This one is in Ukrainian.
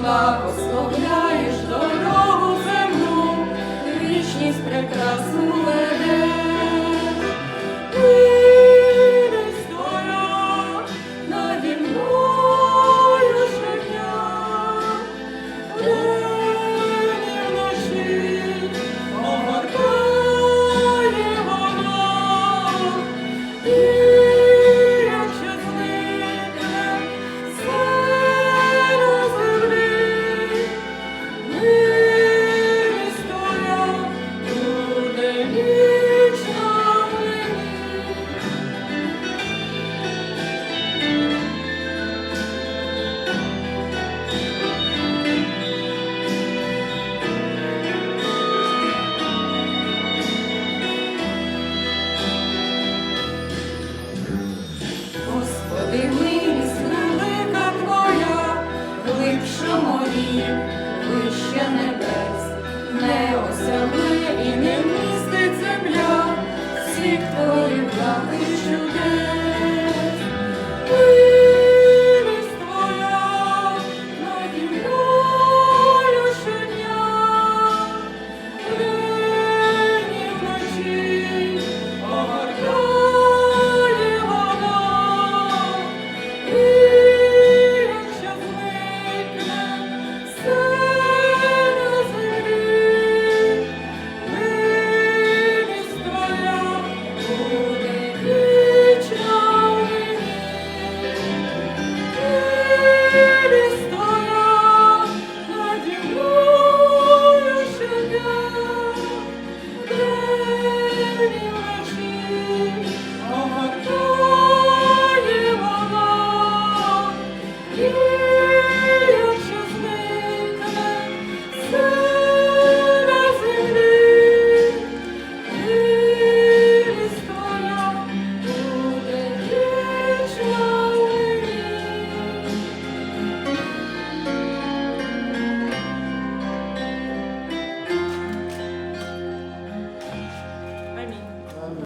благословляєш дорогу земну, вічність прекрасну together.